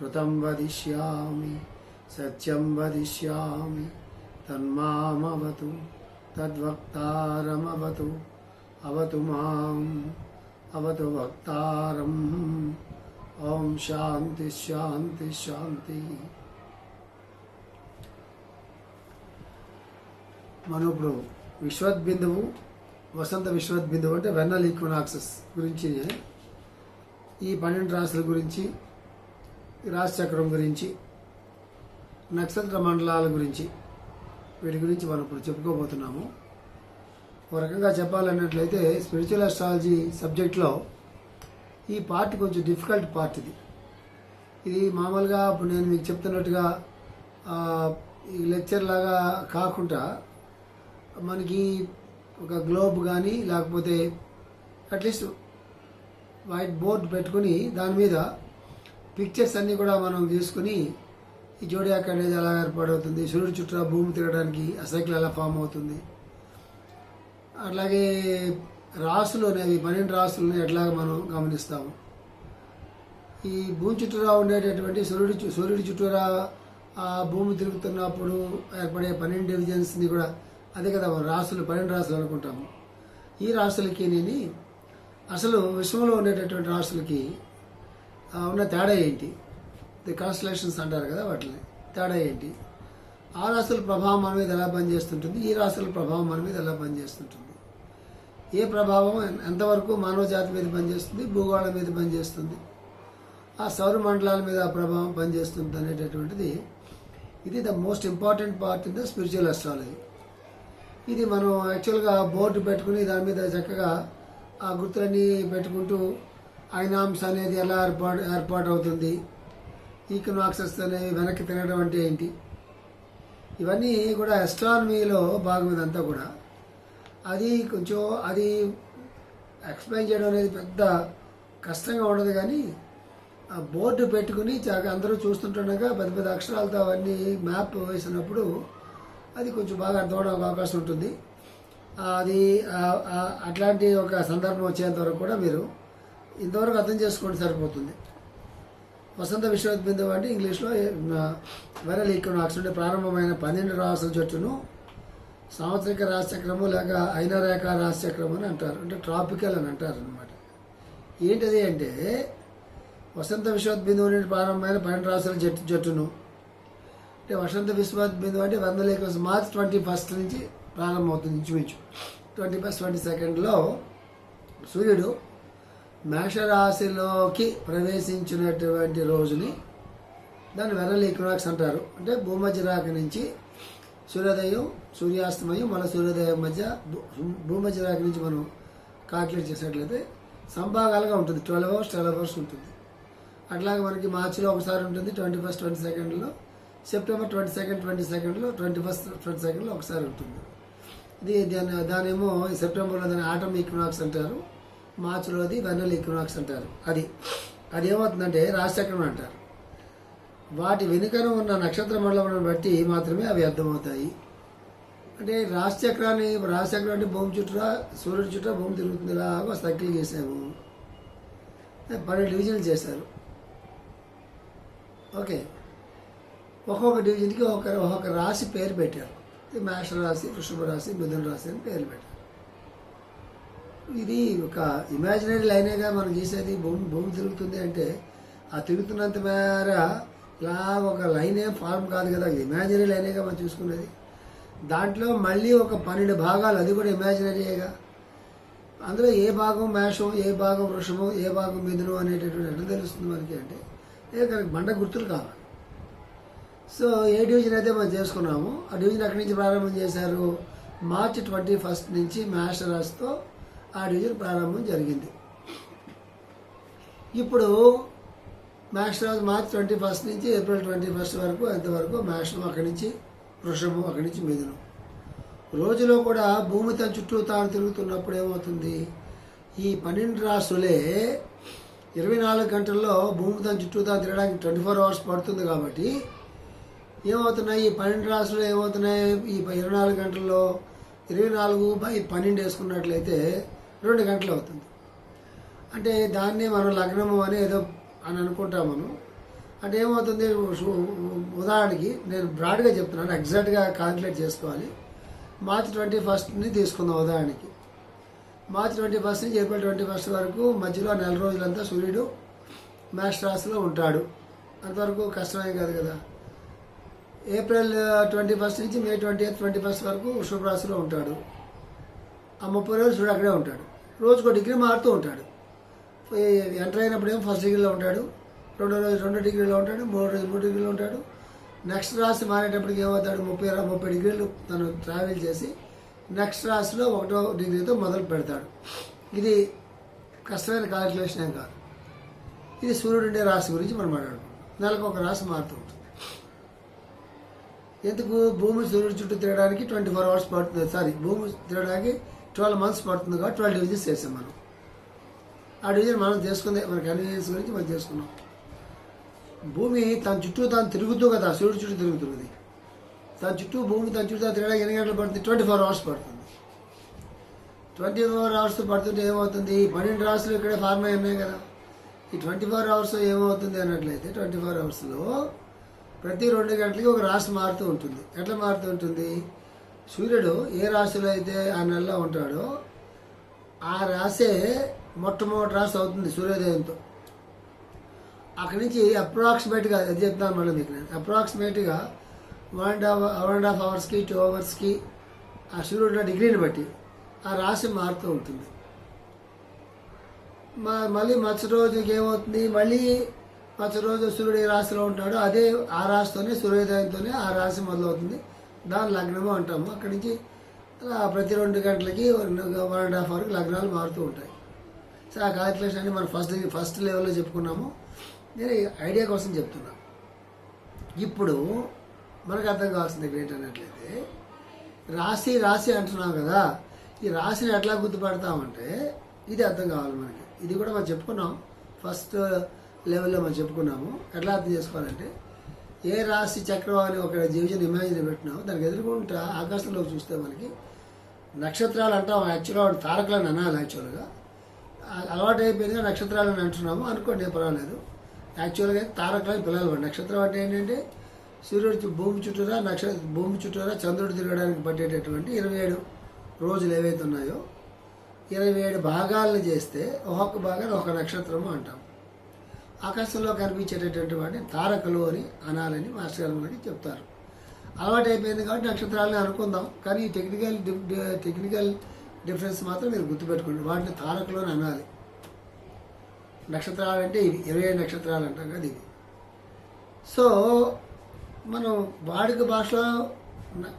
ఋతం వదిష్యామి సత్యం వదిష్యామి తన్మామవతు తద్వక్తారమవతు అవతు మాం అవతు వక్తారం ఓం శాంతి శాంతి శాంతి మనం ఇప్పుడు విశ్వత్ బిందువు వసంత విశ్వత్ బిందువు అంటే వెన్నల్ ఈక్వనాక్సెస్ గురించి ఈ పన్నెండు రాశుల గురించి రాశిచక్రం గురించి నక్షత్ర మండలాల గురించి వీటి గురించి మనం ఇప్పుడు చెప్పుకోబోతున్నాము. ఒక రకంగా చెప్పాలన్నట్లయితే స్పిరిచువల్ అస్ట్రాలజీ సబ్జెక్ట్లో ఈ పార్ట్ కొంచెం డిఫికల్ట్ పార్ట్ ఇది. ఇది మామూలుగా ఇప్పుడు నేను మీకు చెప్తున్నట్టుగా ఈ లెక్చర్ లాగా కాకుండా మనకి ఒక గ్లోబ్ కానీ లేకపోతే అట్లీస్ట్ వైట్ బోర్డ్ పెట్టుకుని దాని మీద పిక్చర్స్ అన్నీ కూడా మనం తీసుకుని ఈ జోడియాక్ అనేది ఎలా ఏర్పాడవుతుంది సూర్యుడు చుట్టూ భూమి తిరగడానికి ఆ సైకిల్ ఎలా ఫామ్ అవుతుంది. అట్లాగే రాసులు అనేవి పన్నెండు రాసులను ఎట్లా మనం గమనిస్తాము. ఈ భూమి చుట్టూరా ఉండేటటువంటి సూర్యుడి సూర్యుడి చుట్టూరా ఆ భూమి తిరుగుతున్నప్పుడు ఏర్పడే పన్నెండు డివిజన్స్ని కూడా అదే కదా మనం రాసులు పన్నెండు రాసులు అనుకుంటాము. ఈ రాసులకి నేను అసలు విశ్వంలో ఉండేటటువంటి రాసులకి ఉన్న తేడా ఏంటి? ది కాన్స్టలేషన్స్ అంటారు కదా వాటిని. తేడా ఏంటి? ఆ రాశుల ప్రభావం మన మీద ఎలా పనిచేస్తుంటుంది? ఈ రాశుల ప్రభావం మన మీద ఎలా పనిచేస్తుంటుంది? ఏ ప్రభావం ఎంతవరకు మానవ జాతి మీద పనిచేస్తుంది? భూగోళం మీద పనిచేస్తుంది? ఆ సౌర మండలాల మీద ఆ ప్రభావం పనిచేస్తుంది అనేటటువంటిది ఇది the most important part in the spiritual astrology ఇది మనం యాక్చువల్గా బోర్డు పెట్టుకుని దాని మీద చక్కగా ఆ గుర్తులన్నీ పెట్టుకుంటూ ఐనామ్స్ అనేది ఎలా ఏర్పాటు ఏర్పాటు అవుతుంది ఈకనాక్సెస్ అనేవి వెనక్కి తినడం అంటే ఏంటి? ఇవన్నీ కూడా ఎస్ట్రానమీలో భాగం ఇదంతా కూడా. అది కొంచెం అది ఎక్స్ప్లెయిన్ చేయడం అనేది పెద్ద కష్టంగా ఉండదు కానీ ఆ బోర్డు పెట్టుకుని చక్కగా అందరూ చూస్తుంటుండగా పెద్ద పెద్ద అక్షరాలతో అవన్నీ మ్యాప్ వేసినప్పుడు అది కొంచెం బాగా అర్థమవడం అవకాశం ఉంటుంది. అది అట్లాంటి ఒక సందర్భం వచ్చేంత వరకు కూడా మీరు ఇంతవరకు అర్థం చేసుకోండి సరిపోతుంది. వసంత విశ్వవిద్బిందువు అంటే ఇంగ్లీష్లో వెరల్ ఈక్వినాక్స్ నుండి ప్రారంభమైన పన్నెండు రాసుల చెట్టును సాంవత్సరిక రాశిచక్రము లేక ఐనరేఖ రాశిచక్రము అని అంటారు. అంటే ట్రాపికల్ అని అంటారు అనమాట ఏంటది అంటే వసంత విశ్వద్బిందువు నుండి ప్రారంభమైన పన్నెండు రాసుల జట్టు జట్టును అంటే వసంత విశ్వద్బిందువు అంటే వందల ఏకర్స్ మార్చ్ ట్వంటీ ఫస్ట్ నుంచి ప్రారంభమవుతుంది. ఇంచుమించు ట్వంటీ ఫస్ట్ ట్వంటీ సెకండ్లో సూర్యుడు మేషరాశిలోకి ప్రవేశించినటువంటి రోజుని దాన్ని వెరల్ ఈక్వనాక్స్ అంటారు. అంటే భూమధ్య రాక నుంచి సూర్యోదయం సూర్యాస్తమయం మళ్ళీ సూర్యోదయం మధ్య భూ- భూమధ్య రాక నుంచి మనం కాల్కులేట్ చేసినట్లయితే సంభాగాలుగా ఉంటుంది. ట్వెల్వ్ అవర్స్ ట్వెల్వ్ అవర్స్ ఉంటుంది. అట్లాగే మనకి మార్చిలో ఒకసారి ఉంటుంది ట్వంటీ ఫస్ట్ ట్వంటీ సెకండ్లో. సెప్టెంబర్ ట్వంటీ సెకండ్ ట్వంటీ సెకండ్లో. ట్వంటీ ఫస్ట్ ట్వంటీ సెకండ్లో ఒకసారి ఉంటుంది. ఇది దాని దానేమో సెప్టెంబర్లో దాని ఆటమ్ ఈక్వినాక్స్ అంటారు. మార్చిలో అది వెన్నెల ఈక్వినాక్స్ అంటారు. అది అది ఏమవుతుందంటే రాశిచక్రం అంటారు. వాటి వెనుకన ఉన్న నక్షత్ర మండలం బట్టి మాత్రమే అవి అర్థమవుతాయి. అంటే రాశిచక్రాన్ని రాశిచక్రం అంటే భూమి చుట్టూ సూర్యుడి చుట్టూ భూమి తిరుగుతుంది ఇలాగ సర్కిల్ చేసాము పన్నెండు డివిజన్లు చేశారు. ఓకే. ఒక్కొక్క డివిజన్కి ఒక ఒక్కొక్క రాశి పేరు పెట్టారు. మేష రాశి వృషభ రాశి మిథున రాశి అని పేర్లు పెట్టారు. ఇది ఒక ఇమాజినరీ లైనేగా మనం గీసేది భూమి భూమి తిరుగుతుంది అంటే ఆ తిరుగుతున్నంత మేర ఇలా ఒక లైనే ఫార్మ్ కాదు కదా. ఇమాజినరీ లైనేగా మనం చూసుకునేది. దాంట్లో మళ్ళీ ఒక పన్నెండు భాగాలు అది కూడా ఇమాజినరీయేగా అందులో ఏ భాగం మేషం ఏ భాగం వృషము ఏ భాగం మిథునం అనేటటువంటి ఎట్లా తెలుస్తుంది మనకి అంటే. ఏ కనుక బండ గుర్తులు కావాలి. సో ఏ డివిజన్ అయితే మనం చేసుకున్నాము ఆ డివిజన్ ఎక్కడి నుంచి ప్రారంభం చేశారు? మార్చి ట్వంటీ ఫస్ట్ నుంచి మేష రాశితో ఆ డివిజన్ ప్రారంభం జరిగింది. ఇప్పుడు మ్యాక్స్ రాశి మార్చ్ ట్వంటీ ఫస్ట్ నుంచి ఏప్రిల్ ట్వంటీ ఫస్ట్ వరకు ఎంతవరకు మ్యాక్సిమం అక్కడి నుంచి వృషభం అక్కడి నుంచి మిథునం రోజులో కూడా భూమి తన చుట్టూ తాను తిరుగుతున్నప్పుడు ఏమవుతుంది? ఈ పన్నెండు రాసులే ఇరవై నాలుగు గంటల్లో భూమి తన చుట్టూ తాను తిరగడానికి ట్వంటీ ఫోర్ అవర్స్ పడుతుంది కాబట్టి ఏమవుతున్నాయి? ఈ పన్నెండు రాసులు ఏమవుతున్నాయి? ఈ ఇరవై నాలుగు గంటల్లో ఇరవై నాలుగు బై పన్నెండు వేసుకున్నట్లయితే రెండు గంటలు అవుతుంది. అంటే దాన్ని మనం లగ్నము అని ఏదో అని అనుకుంటాం మనం. అంటే ఏమవుతుంది? ఉదాహరణకి నేను బ్రాడ్గా చెప్తున్నాను ఎగ్జాక్ట్గా కాలిక్యులేట్ చేసుకోవాలి. మార్చ్ ట్వంటీ ఫస్ట్ని తీసుకుందాం ఉదాహరణకి. మార్చ్ ట్వంటీ ఫస్ట్ నుంచి ఏప్రిల్ ట్వంటీ ఫస్ట్ వరకు మధ్యలో నెల రోజులంతా సూర్యుడు మేష రాశిలో ఉంటాడు. అంతవరకు కష్టమే కాదు కదా. ఏప్రిల్ ట్వంటీ ఫస్ట్ నుంచి May twenty eighth twenty first వరకు వృషభ రాశిలో ఉంటాడు. ఆ ముప్పై రోజులు సూర్యుడు అక్కడే ఉంటాడు. రోజుకో డిగ్రీ మారుతూ ఉంటాడు. ఎంటర్ అయినప్పుడు ఏమో ఫస్ట్ డిగ్రీలో ఉంటాడు రెండో రోజు రెండో డిగ్రీలో ఉంటాడు మూడో రోజు మూడు డిగ్రీలో ఉంటాడు. నెక్స్ట్ రాశి మారేటప్పటికి ఏమవుతాడు? ముప్పై ముప్పై డిగ్రీలు తను ట్రావెల్ చేసి నెక్స్ట్ రాశిలో ఒకటో డిగ్రీతో మొదలు పెడతాడు. ఇది కష్టమైన కాలిక్యులేషన్ ఏం కాదు. ఇది సూర్యుడు ఉండే రాశి గురించి మనం మాట్లాడుకుంటాం నెలకు ఒక రాశి మారుతూ ఉంటుంది. ఎందుకు? భూమి సూర్యుడు చుట్టూ తిరగడానికి ట్వంటీ ఫోర్ అవర్స్ పడుతుంది. సారీ భూమి తిరగడానికి ట్వెల్వ్ మంత్స్ పడుతుంది కాబట్టి ట్వెల్వ్ డివిజన్స్ చేసాం మనం. ఆ డివిజన్ మనం చేసుకుంది మన కన్వీనియన్స్ గురించి మనం చేసుకున్నాం. భూమి తన చుట్టూ తాను తిరుగుతూ కదా సూర్యుడు చుట్టూ తిరుగుతుంది తన చుట్టూ భూమి తన చుట్టూ తిరగడానికి ఎన్ని గంటలు పడుతుంది? ట్వంటీ ఫోర్ అవర్స్ పడుతుంది. ట్వంటీ ఫోర్ అవర్స్ పడుతుంటే ఏమవుతుంది? పన్నెండు రాష్ట్రాలు ఇక్కడే ఫార్మ్ అయి ఉన్నాయి కదా. ఈ ట్వంటీ ఫోర్ అవర్స్ ఏమవుతుంది అన్నట్లయితే ట్వంటీ ఫోర్ అవర్స్లో ప్రతి రెండు గంటలకి ఒక రాశి మారుతూ ఉంటుంది. ఎట్లా మారుతూ ఉంటుంది? సూర్యుడు ఏ రాశిలో అయితే ఆ నెలలో ఉంటాడో ఆ రాసే మొట్టమొదటి రాశి అవుతుంది సూర్యోదయంతో. అక్కడి నుంచి అప్రాక్సిమేట్గా అది చెప్తాను మళ్ళీ మీకు నేను. అప్రాక్సిమేట్గా one and half one and half అవర్స్కి టూ అవర్స్కి ఆ సూర్యుడు డిగ్రీని బట్టి ఆ రాశి మారుతూ ఉంటుంది. మ- మళ్ళీ మరుసటి రోజుకి ఏమవుతుంది మళ్ళీ మరుసటి రోజు సూర్యుడు ఏ రాశిలో ఉంటాడో అదే ఆ రాశితోనే సూర్యోదయంతోనే ఆ రాశి మొదలవుతుంది. దాని లగ్నము అంటాము. అక్కడి నుంచి అలా ప్రతి రెండు గంటలకి వన్ అండ్ హాఫ్ అవర్కి లగ్నాలు మారుతూ ఉంటాయి. సో ఆ క్యాలిక్యులేషన్ అన్ని మనం ఫస్ట్ ఫస్ట్ లెవెల్లో చెప్పుకున్నాము. నేను ఐడియా కోసం చెప్తున్నా. ఇప్పుడు మనకు అర్థం కావాల్సింది ఇక్కడ ఏంటన్నట్లయితే రాశి రాశి అంటున్నాం కదా ఈ రాశిని ఎట్లా గుర్తుపడతామంటే ఇది అర్థం కావాలి మనకి. ఇది కూడా మనం చెప్పుకున్నాం. ఫస్ట్ లెవెల్లో మనం చెప్పుకున్నాము. ఎట్లా అర్థం చేసుకోవాలంటే ఏ రాశి చక్రం అని ఒక డివిజన్ ఇమాజిన్ పెట్టినావు దానికి ఎదుర్కొంటా ఆకాశంలో చూస్తే మనకి నక్షత్రాలు అంటాం. యాక్చువల్గా వాడు అని అనాలి యాక్చువల్గా. అలవాటు అయిపోయిందిగా నక్షత్రాలని అంటున్నాము. అనుకోండి పర్వాలేదు. యాక్చువల్గా తారకులని పిల్లలు నక్షత్రం అంటే ఏంటంటే సూర్యుడు భూమి చుట్టూరా నక్ష భూమి చుట్టూరా చంద్రుడు తిరగడానికి పట్టేటటువంటి ఇరవై ఏడు రోజులు ఏవైతే ఉన్నాయో ఇరవై ఏడు భాగాలను చేస్తే ఒక్కొక్క భాగాన్ని ఒక నక్షత్రము అంటాం. ఆకాశంలో కనిపించేటటువంటి వాడిని తారకలు అని అనాలని మాస్టర్ గారు అని చెప్తారు. అలవాటు అయిపోయింది కాబట్టి నక్షత్రాలని అనుకుందాం. కానీ ఈ టెక్నికల్ టెక్నికల్ డిఫరెన్స్ మాత్రం మీరు గుర్తుపెట్టుకోండి. వాటిని తారకలు అని అనాలి. నక్షత్రాలు అంటే ఇవి ఇరవై నక్షత్రాలు అంటాం కదా ఇవి సో మనం వాడుక భాషలో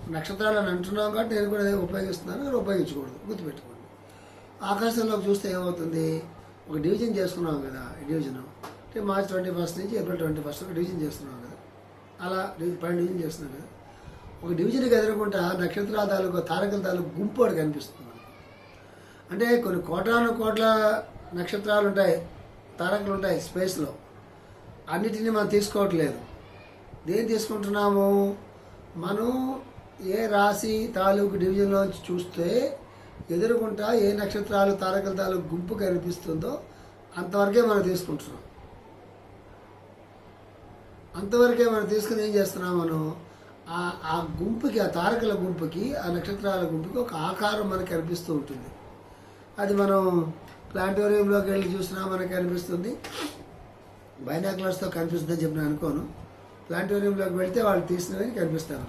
నక్షత్రాలు అని అంటున్నాం కాబట్టి నేను కూడా ఉపయోగిస్తున్నాను మీరు ఉపయోగించకూడదు. గుర్తుపెట్టుకోండి. ఆకాశంలోకి చూస్తే ఏమవుతుంది? ఒక డివిజన్ చేసుకున్నాం కదా డివిజను డివిజన్ అంటే మార్చ్ ట్వంటీ ఫస్ట్ నుంచి ఏప్రిల్ ట్వంటీ ఫస్ట్ వరకు డివిజన్ చేస్తున్నాం కదా. అలా డివి- పన్నెండు డివిజన్ చేస్తున్నాం కదా. ఒక డివిజన్కి ఎదురుకుంటా నక్షత్రాల తాలూకు తారకల తాలూకు గుంపు ఒకటి కనిపిస్తుంది అంటే కొన్ని కోటాను కోట్ల నక్షత్రాలు ఉంటాయి తారకలు ఉంటాయి స్పేస్లో. అన్నిటిని మనం తీసుకోవట్లేదు. దేని తీసుకుంటున్నాము? మనం ఏ రాశి తాలూకు డివిజన్లోంచి చూస్తే ఎదురుకుంటా ఏ నక్షత్రాలు తారకల తాలూకు గుంపు కనిపిస్తుందో అంతవరకే మనం తీసుకుంటున్నాం. అంతవరకే మనం తీసుకుని ఏం చేస్తున్నాం మనం? ఆ గుంపుకి ఆ తారకల గుంపుకి ఆ నక్షత్రాల గుంపుకి ఒక ఆకారం మనకి కనిపిస్తూ ఉంటుంది. అది మనం ప్లాంటోరియంలోకి వెళ్ళి చూసినా మనకి కనిపిస్తుంది బైనాకులర్స్తో కనిపిస్తుందని చెప్పి నేను అనుకోను. ప్లాంటోరియంలోకి వెళ్తే వాళ్ళు తీసినవి కనిపిస్తాను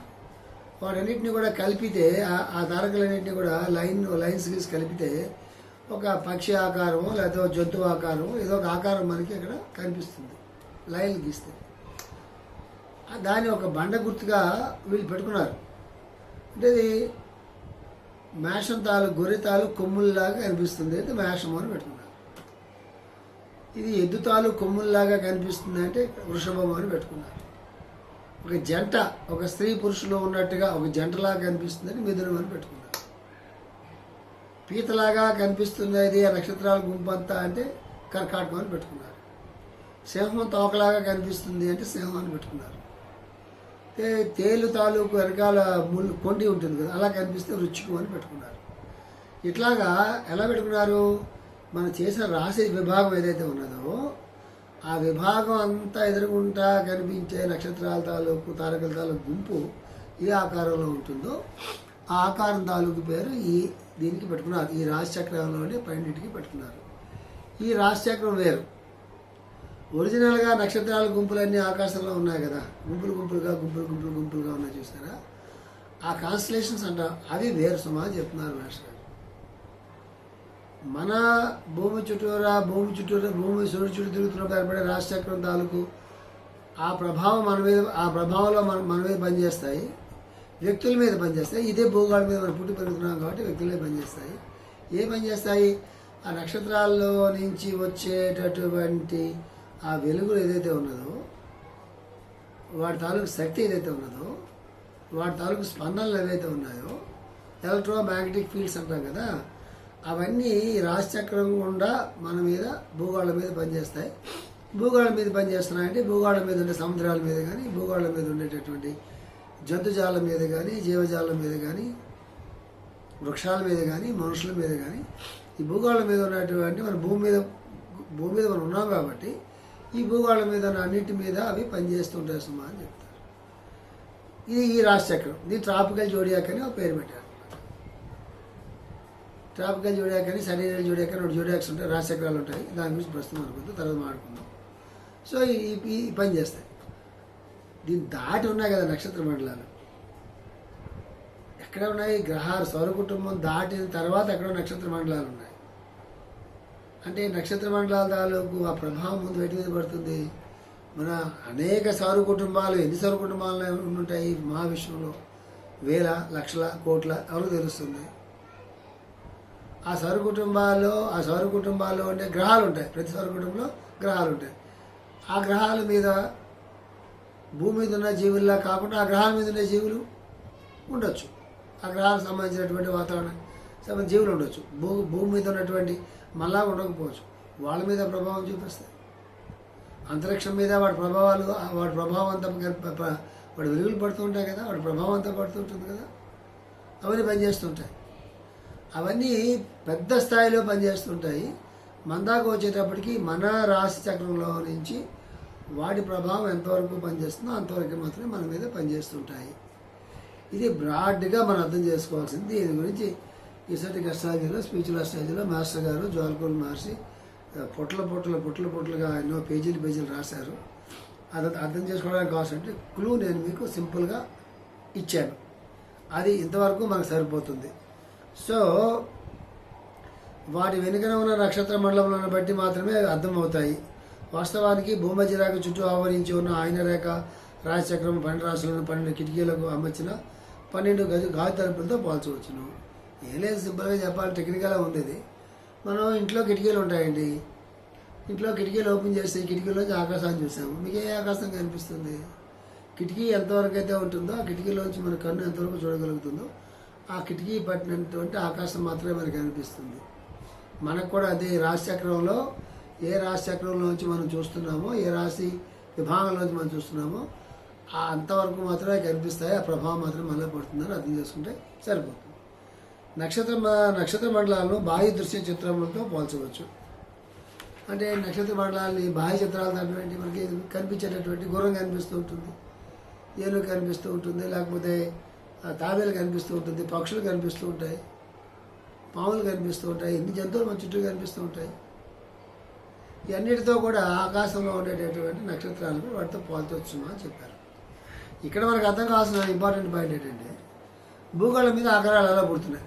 వాటన్నిటిని కూడా కలిపితే ఆ- ఆ తారకలన్నింటినీ కూడా లైన్ లైన్స్ గీసి కలిపితే ఒక పక్షి ఆకారము లేకపోతే జంతువు ఆకారము ఏదో ఒక ఆకారం మనకి అక్కడ కనిపిస్తుంది. లైన్ గీస్తే. దాన్ని ఒక బండ గుర్తుగా వీళ్ళు పెట్టుకున్నారు. అంటే ఇది మేషం తాలు గొర్రె తాలు కొమ్ముల్లాగా కనిపిస్తుంది అయితే మేషం అని పెట్టుకున్నారు. ఇది ఎద్దు తాలు కొమ్ముల్లాగా కనిపిస్తుంది అంటే వృషభం అని పెట్టుకున్నారు. ఒక జంట ఒక స్త్రీ పురుషులు ఉన్నట్టుగా ఒక జంటలాగా కనిపిస్తుందని మిథునం అని పెట్టుకున్నారు. పీతలాగా కనిపిస్తున్నది ఆ నక్షత్రాల గుంపంతా అంటే కర్కాటకం అని పెట్టుకున్నారు. సింహం తోకలాగా కనిపిస్తుంది అంటే సింహం అని పెట్టుకున్నారు. తేలు తాలూకు వెనకాల ముళ్ళు కొండి ఉంటుంది కదా అలా కనిపిస్తే రుచికం అని పెట్టుకున్నారు. ఇట్లాగా ఎలా పెట్టుకున్నారు? మనం చేసిన రాశి విభాగం ఏదైతే ఉన్నదో ఆ విభాగం అంతా ఎదురుగుంటా కనిపించే నక్షత్రాల తాలూకు తారకల తాలూకు గుంపు ఏ ఆకారంలో ఉంటుందో ఆ ఆకారం తాలూకు పేరు ఈ దీనికి పెట్టుకున్నారు. ఈ రాశి చక్రంలోనే పన్నెండింటికి పెట్టుకున్నారు. ఈ రాశి చక్రం వేరు. ఒరిజినల్గా నక్షత్రాల గుంపులన్నీ ఆకాశంలో ఉన్నాయి కదా. గుంపులు గుంపులుగా గుంపులు గుంపులు గుంపులుగా ఉన్నాయి చూసారా? ఆ కాన్స్టలేషన్స్ అంట అవి వేరు సుమా అని చెప్తున్నారు మాస్టర్ మన భూమి చుట్టూరా భూమి చుట్టూరా భూమి సూర్యుడు చుట్టూ తిరుగుతున్నప్పుడు ఏర్పడే రాశిచక్రం తాలూకు ఆ ప్రభావం మన మీద ఆ ప్రభావంలో మన మన మీద పనిచేస్తాయి. వ్యక్తుల మీద పనిచేస్తాయి. ఇదే భూగోళం మీద మనం పుట్టి పెరుగుతున్నాం కాబట్టి వ్యక్తుల మీద పనిచేస్తాయి. ఏ పనిచేస్తాయి? ఆ నక్షత్రాల్లో నుంచి వచ్చేటటువంటి ఆ వెలుగులు ఏదైతే ఉన్నదో వాటి తాలూకు శక్తి ఏదైతే ఉన్నదో వాటి తాలూకు స్పందనలు ఏవైతే ఉన్నాయో ఎలక్ట్రో మ్యాగ్నెటిక్ ఫీల్డ్స్ అంటాం కదా అవన్నీ రాశిచక్రం గుండా మన మీద భూగోళం మీద పనిచేస్తాయి. భూగోళం మీద పనిచేస్తున్నాయంటే భూగోళం మీద ఉండే సముద్రాల మీద కానీ భూగోళం మీద ఉండేటటువంటి జంతుజాలం మీద కానీ జీవజాలం మీద కానీ వృక్షాల మీద కానీ మనుషుల మీద కానీ ఈ భూగోళం మీద ఉన్నటువంటి మన భూమి మీద భూమి మీద మనం ఉన్నాం కాబట్టి ఈ భూగోళం మీద అన్నిటి మీద అవి పనిచేస్తుంటాయి సుమా అని చెప్తారు. ఇది ఈ రాశిచక్రం దీని ట్రాపికల్ జోడియాక్ అని ఒక పేరు పెట్టారు. ట్రాపికల్ జోడియాక్ అని సరైన జోడియాక్ అని జోడియాక్స్ ఉంటాయి రాశిచక్రాలు ఉంటాయి. దాని గురించి ప్రస్తుతం అనుకుందాం తర్వాత మాట్లాడుకుందాం. సో ఈ పని చేస్తాయి. దీన్ని దాటి ఉన్నాయి కదా నక్షత్ర మండలాలు. ఎక్కడ ఉన్నాయి? గ్రహాలు సౌర కుటుంబం దాటిన తర్వాత ఎక్కడో నక్షత్ర మండలాలు ఉన్నాయి. అంటే నక్షత్ర మండలాల తాలూకు ఆ ప్రభావం ముందు వేటి మీద పడుతుంది? మన అనేక సౌర కుటుంబాలు ఎన్ని సౌర కుటుంబాలు ఉంటాయి మహావిశ్వంలో వేల లక్షల కోట్ల ఎవరు తెలుస్తుంది? ఆ సౌర కుటుంబాల్లో ఆ సౌర కుటుంబాల్లో ఉండే గ్రహాలు ఉంటాయి. ప్రతి సౌర కుటుంబంలో గ్రహాలు ఉంటాయి. ఆ గ్రహాల మీద భూమి మీద ఉన్న జీవుల్లా కాకుండా ఆ గ్రహాల మీద ఉన్న జీవులు ఉండొచ్చు. ఆ గ్రహాలకు సంబంధించినటువంటి వాతావరణం సంబంధించిన జీవులు ఉండొచ్చు. భూ భూమి మీద ఉన్నటువంటి మళ్ళా ఉండకపోవచ్చు. వాళ్ళ మీద ప్రభావం చూపిస్తాయి. అంతరిక్షం మీద వాడి ప్రభావాలు వాడి ప్రభావం అంతా ప- వాడి వెలుగులు పడుతూ ఉంటాయి కదా వాడి ప్రభావం అంతా పడుతుంటుంది కదా. అవన్నీ పనిచేస్తుంటాయి. అవన్నీ పెద్ద స్థాయిలో పనిచేస్తుంటాయి. మందాకు వచ్చేటప్పటికి మన రాశి చక్రంలో నుంచి వాటి ప్రభావం ఎంతవరకు పనిచేస్తుందో అంతవరకు మాత్రమే మన మీద పనిచేస్తుంటాయి. ఇది బ్రాడ్గా మనం అర్థం చేసుకోవాల్సింది. దీని గురించి ఈసారి అస్ట్రాలజీలో స్పీచ్ల అస్ట్రాలజీలో మాస్టర్ గారు జ్వాల్కోల్ మహర్షి పొట్ల పొట్ల పొట్ల పొట్లుగా ఎన్నో పేజీలు పేజీలు రాశారు. అది అర్థం చేసుకోవడానికి కావాల్సింటే క్లూ నేను మీకు సింపుల్గా ఇచ్చాను. అది ఇంతవరకు మనకు సరిపోతుంది. సో వాటి వెనుకన ఉన్న నక్షత్ర మండలంలో బట్టి మాత్రమే అర్థమవుతాయి. వాస్తవానికి భూమధ్య రేఖ చుట్టూ ఆవరించి ఉన్న ఆయన రేఖ రాజచక్రం పన్నెండు రాశులను పన్నెండు కిటికీలకు అమర్చిన పన్నెండు గది గాజు తలుపులతో పోల్చవచ్చును. ఏం లేదు సింపుల్గా చెప్పాలి. టెక్నికల్గా ఉండేది. మనం ఇంట్లో కిటికీలు ఉంటాయండి. ఇంట్లో కిటికీలు ఓపెన్ చేస్తే కిటికీలోంచి ఆకాశాన్ని చూసాము. మీకు ఏ ఆకాశం కనిపిస్తుంది? కిటికీ ఎంతవరకు అయితే ఉంటుందో ఆ కిటికీలోంచి మన కన్ను ఎంతవరకు చూడగలుగుతుందో ఆ కిటికీ పట్టినటువంటి ఆకాశం మాత్రమే మనకు కనిపిస్తుంది. మనకు కూడా అదే రాశిచక్రంలో రాశి చక్రంలో ఏ రాశిచక్రంలోంచి మనం చూస్తున్నామో ఏ రాశి విభాగంలోంచి మనం చూస్తున్నామో ఆ అంతవరకు మాత్రమే కనిపిస్తాయి. ఆ ప్రభావం మాత్రం మళ్ళీ పడుతుందని అర్థం చేసుకుంటే సరిపోతుంది. నక్షత్ర నక్షత్ర మండలాలను బాహ్య దృశ్య చిత్రములతో పోల్చవచ్చు. అంటే నక్షత్ర మండలాన్ని బాహ్య చిత్రాలు అటువంటి మనకి కనిపించేటటువంటి గుర్రం కనిపిస్తూ ఉంటుంది. ఏనుగు కనిపిస్తూ ఉంటుంది. లేకపోతే తాబేలు కనిపిస్తూ ఉంటుంది. పక్షులు కనిపిస్తూ ఉంటాయి. పాములు కనిపిస్తూ ఉంటాయి. ఎన్ని జంతువులు మన చుట్టూ కనిపిస్తూ ఉంటాయి. ఇవన్నిటితో కూడా ఆకాశంలో ఉండేటటువంటి నక్షత్రాలను వాటితో పోల్చవచ్చు అని చెప్పారు. ఇక్కడ మనకు అర్థం కావాల్సిన ఇంపార్టెంట్ పాయింట్ ఏంటంటే భూగోళం మీద ఆకారాలు ఎలా పుడుతున్నాయి?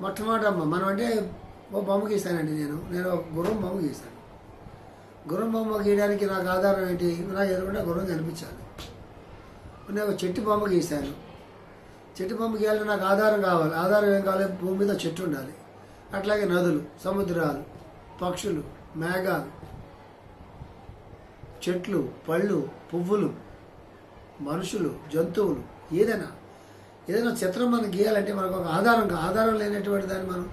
మొట్టమొదట మనం అంటే ఓ బొమ్మ గీసానండి నేను. నేను ఒక గుర్రం బొమ్మ గీశాను. గుర్రం బొమ్మ గీయడానికి నాకు ఆధారం ఏంటి? నాకు ఎదురుకుండా గుర్రం కనిపించాలి. నేను ఒక చెట్టు బొమ్మ గీశాను. చెట్టు బొమ్మ గీయాలంటే నాకు ఆధారం కావాలి. ఆధారం ఏం కావాలి? భూమి మీద చెట్టు ఉండాలి. అట్లాగే నదులు సముద్రాలు పక్షులు మేఘాలు చెట్లు పళ్ళు పువ్వులు మనుషులు జంతువులు ఏదైనా. ఏదైనా చిత్రం మనం గీయాలంటే మనకు ఒక ఆధారం ఆధారం లేనటువంటి దాన్ని మనం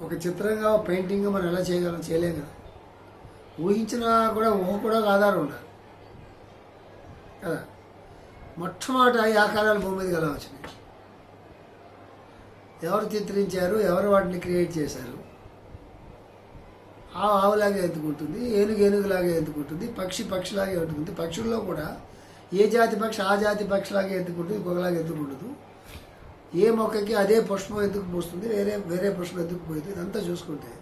ఒక చిత్రంగా పెయింటింగ్ మనం ఎలా చేయగలం చేయలేం కదా. ఊహించినా కూడా ఊహ కూడా ఒక ఆధారం ఉండాలి. కదా. మొట్టమొదట ఈ ఆకారాలు భూమి మీద ఎలా వచ్చినాయి? ఎవరు చిత్రించారు ఎవరు వాటిని క్రియేట్ చేశారు? ఆవు ఆవులాగే ఎత్తుకుంటుంది ఏనుగు ఏనుగులాగే ఎత్తుకుంటుంది పక్షి పక్షిలాగే ఉంటుంది. పక్షుల్లో కూడా ఏ జాతి పక్షి ఆ జాతి పక్షిలాగే ఎత్తుకుంటుంది ఇంకొకలాగా ఎత్తుకుంటుంది. ఏ మొక్కకి అదే పుష్పం ఎందుకు పోస్తుంది వేరే వేరే పుష్పం ఎత్తుకుపోతుంది ఇదంతా చూసుకుంటే.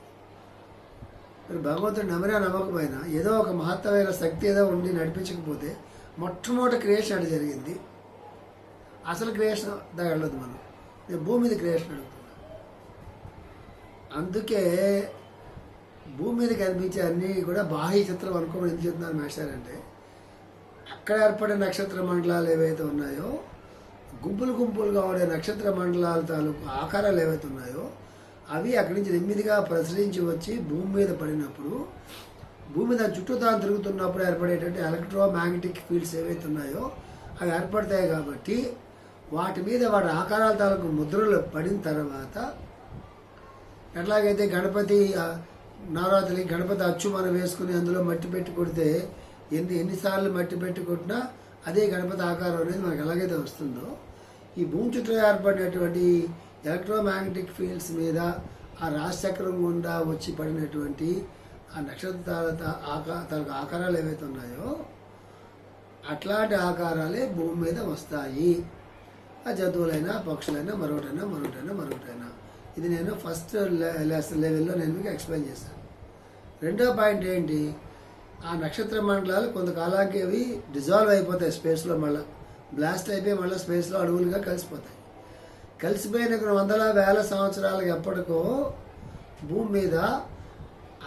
మరి భగవంతుడు నమ్మినా నమ్మకమైన ఏదో ఒక మహత్తమైన శక్తి ఏదో ఉండి నడిపించకపోతే మొట్టమొదటి క్రియేషన్ అది జరిగింది. అసలు క్రియేషన్ దాకా వెళ్ళదు మనం. నేను భూమి మీద క్రియేషన్ అడుగుతున్నా. అందుకే భూమి మీద కనిపించే అన్నీ కూడా బాహ్య చిత్రం అనుకోమని ఎందుకు చెప్తున్నారు మేస్టారంటే అక్కడ ఏర్పడే నక్షత్ర మండలాలు ఏవైతే ఉన్నాయో గుంపులు గుంపులుగా ఉండే నక్షత్ర మండలాల తాలూకు ఆకారాలు ఏవైతే ఉన్నాయో అవి అక్కడి నుంచి నెమ్మదిగా ప్రసరించి వచ్చి భూమి మీద పడినప్పుడు భూమి మీద చుట్టూ తాను తిరుగుతున్నప్పుడు ఏర్పడేటువంటి ఎలక్ట్రో మ్యాగ్నెటిక్ ఫీల్డ్స్ ఏవైతే ఉన్నాయో అవి ఏర్పడతాయి కాబట్టి వాటి మీద వాటి ఆకారాల తాలూకు ముద్రలు పడిన తర్వాత ఎట్లాగైతే గణపతి నవరాత్రి గణపతి అచ్చు మనం వేసుకుని అందులో మట్టి పెట్టి కొడితే ఎన్ని ఎన్నిసార్లు మట్టి పెట్టి కొట్టినా అదే గణపతి ఆకారం అనేది మనకు ఎలాగైతే వస్తుందో ఈ భూమి చుట్టూ ఏర్పడినటువంటి ఎలక్ట్రోమాగ్నెటిక్ ఫీల్డ్స్ మీద ఆ రాశిచక్రం గుండా వచ్చి పడినటువంటి ఆ నక్షత్ర తా- ఆకా ఆకారాలు ఏవైతే ఉన్నాయో అట్లాంటి ఆకారాలే భూమి మీద వస్తాయి. ఆ జంతువులైనా పక్షులైనా మరొకటైనా మరొకటైనా మరొకటైనా. ఇది నేను ఫస్ట్ లెసన్ లెవెల్లో నేను మీకు ఎక్స్ప్లెయిన్ చేశాను. రెండో పాయింట్ ఏంటి? ఆ నక్షత్ర మండలాలు కొంతకాలానికి అవి డిజాల్వ్ అయిపోతాయి స్పేస్లో మళ్ళీ. బ్లాస్ట్ అయిపోయి మళ్ళీ స్పేస్లో అడవులుగా కలిసిపోతాయి. కలిసిపోయిన కొన్ని వందల వేల సంవత్సరాలకు ఎప్పటికో భూమి మీద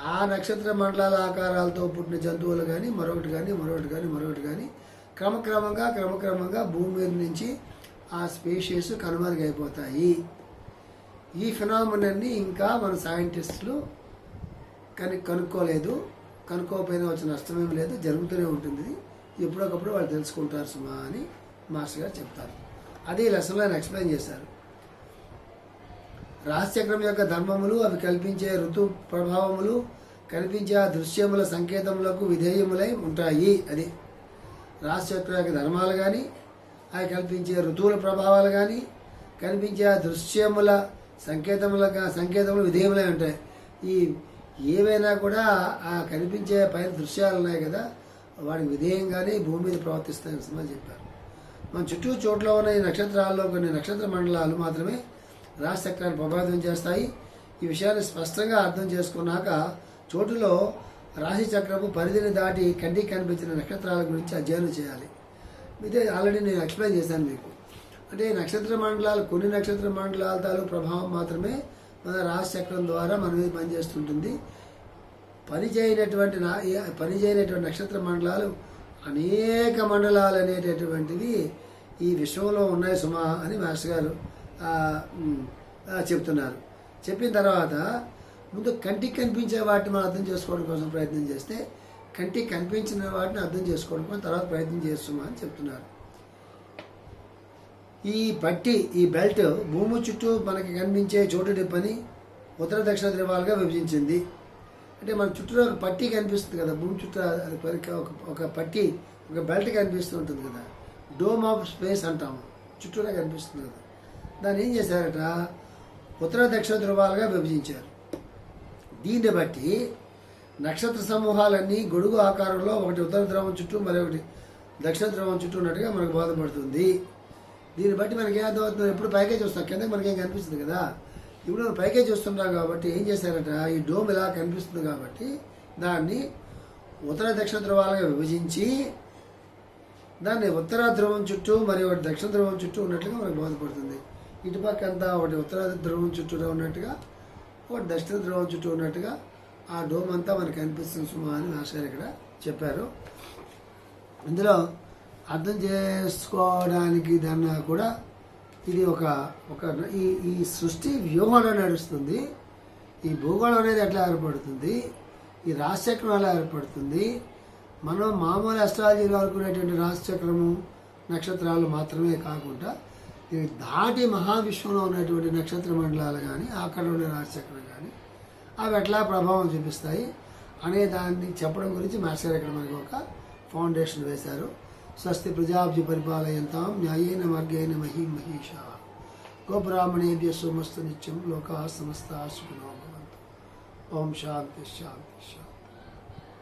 ఆ నక్షత్ర మండలాల ఆకారాలతో పుట్టిన జంతువులు కానీ మరొకటి కానీ మరొకటి కానీ మరొకటి కానీ క్రమక్రమంగా క్రమక్రమంగా భూమి మీద నుంచి ఆ స్పీషీస్ కనుమరుగైపోతాయి. ఈ ఫినామినన్ని ఇంకా మన సైంటిస్టులు కను కనుక్కోలేదు. కనుక్కోకపోయినా వచ్చిన నష్టమేం లేదు జరుగుతూనే ఉంటుంది. ఎప్పుడొకప్పుడు వాళ్ళు తెలుసుకుంటారు సుమా అని మాస్టర్ గారు చెప్తారు. అది ఈ లెసన్లో ఆయన ఎక్స్ప్లెయిన్ చేశారు. రాశిచక్రం యొక్క ధర్మములు అవి కల్పించే ఋతు ప్రభావములు కనిపించే ఆ దృశ్యముల సంకేతములకు విధేయములై ఉంటాయి అది రాశిచక్రం యొక్క ధర్మాలు కానీ అవి కల్పించే ఋతువుల ప్రభావాలు కానీ కనిపించే ఆ దృశ్యముల సంకేతముల సంకేతములు విధేయములై ఉంటాయి. ఈ ఏవైనా కూడా ఆ కనిపించే పైన దృశ్యాలు ఉన్నాయి కదా వాడికి విధేయంగానే భూమి మీద ప్రవర్తిస్తాయని సినిమా చెప్పారు. మన చుట్టూ చోట్ల ఉన్న ఈ నక్షత్రాల్లో కొన్ని నక్షత్ర మండలాలు మాత్రమే రాశిచక్రాన్ని ప్రభావితం చేస్తాయి. ఈ విషయాన్ని స్పష్టంగా అర్థం చేసుకున్నాక చోటులో రాశి చక్రపు పరిధిని దాటి కంటికి కనిపించిన నక్షత్రాల గురించి అధ్యయనం చేయాలి. ఇదే ఆల్రెడీ నేను ఎక్స్ప్లెయిన్ చేశాను మీకు. అంటే నక్షత్ర మండలాలు కొన్ని నక్షత్ర మండలాల తాలూ ప్రభావం మాత్రమే మన ద్వారా మన మీద పనిచేస్తుంటుంది. పని చేయనటువంటి నా ఏ- నక్షత్ర మండలాలు అనేక మండలాలు అనేటటువంటివి ఈ విశ్వంలో ఉన్నాయి సుమా అని మాస్టర్ గారు చెప్తున్నారు. చెప్పిన తర్వాత ముందు కంటికి కనిపించే వాటిని మనం అర్థం చేసుకోవడం కోసం ప్రయత్నం చేస్తే కంటికి కనిపించిన వాటిని అర్థం చేసుకోవడం కోసం తర్వాత ప్రయత్నం చేస్తున్నా అని చెప్తున్నారు. ఈ పట్టి ఈ బెల్ట్ భూమి చుట్టూ మనకి కనిపించే చోటు డిప్పని ఉత్తర దక్షిణ ధ్రువాలుగా విభజించింది. అంటే మన చుట్టూ ఒక పట్టి కనిపిస్తుంది కదా భూమి చుట్టూ అది ఒక ఒక పట్టి ఒక బెల్ట్ కనిపిస్తూ ఉంటుంది కదా. డోమ్ ఆఫ్ స్పేస్ అంటాము. చుట్టూరా కనిపిస్తుంది కదా. దాన్ని ఏం చేశారట? ఉత్తర దక్షిణ ధ్రువాలుగా విభజించారు. దీన్ని బట్టి నక్షత్ర సమూహాలన్నీ గొడుగు ఆకారంలో ఒకటి ఉత్తర ధ్రువం చుట్టూ మరొకటి దక్షిణ ధ్రువం చుట్టూ ఉన్నట్టుగా మనకు బోధపడుతుంది. దీన్ని బట్టి మనకి ఏం అర్థమవుతుంది ఎప్పుడు పైకే చూస్తాం కింద మనకేం కనిపిస్తుంది కదా? ఇప్పుడు మనం పైకే చూస్తున్నాం కాబట్టి ఏం చేశారట ఈ డోమ్ ఇలా కనిపిస్తుంది కాబట్టి దాన్ని ఉత్తర దక్షిణ ధ్రువాలుగా విభజించి దాన్ని ఉత్తర ధ్రువం చుట్టూ మరి ఒకటి దక్షిణ ధ్రువం చుట్టూ ఉన్నట్లుగా మనకు బోధపడుతుంది. ఇటుపక్క అంతా ఒకటి ఉత్తర ధ్రువం చుట్టూ ఉన్నట్టుగా ఒకటి దక్షిణ ధ్రువం చుట్టూ ఉన్నట్టుగా ఆ డోమ్ అంతా మనకు కనిపిస్తుంది సుమా అని మాస్టర్ ఇక్కడ చెప్పారు. ఇందులో అర్థం చేసుకోవడానికి దాన్ని కూడా ఇది ఒక ఒక ఈ ఈ సృష్టి వ్యూహంలో నడుస్తుంది. ఈ భూగోళం అనేది ఎట్లా ఏర్పడుతుంది? ఈ రాశిచక్రం ఎలా ఏర్పడుతుంది? మనం మామూలు అస్ట్రాలజీలో అనుకునేటువంటి రాశిచక్రము నక్షత్రాలు మాత్రమే కాకుండా ఇది దాటి మహావిశ్వంలో ఉన్నటువంటి నక్షత్ర మండలాలు కానీ అక్కడ ఉండే రాశిచక్రం కానీ అవి ఎట్లా ప్రభావం చూపిస్తాయి అనే దాన్ని చెప్పడం గురించి మాస్టర్ ఇక్కడ మనకు ఒక ఫౌండేషన్ వేశారు. स्वस्ति प्रजाब्ज परिपालयतां न्यायेन मार्गेण मही महेशा गोब्राह्मणे सोमस्त नित्यं लोका समस्ता सुखिनो ओम शांति शांति शांति।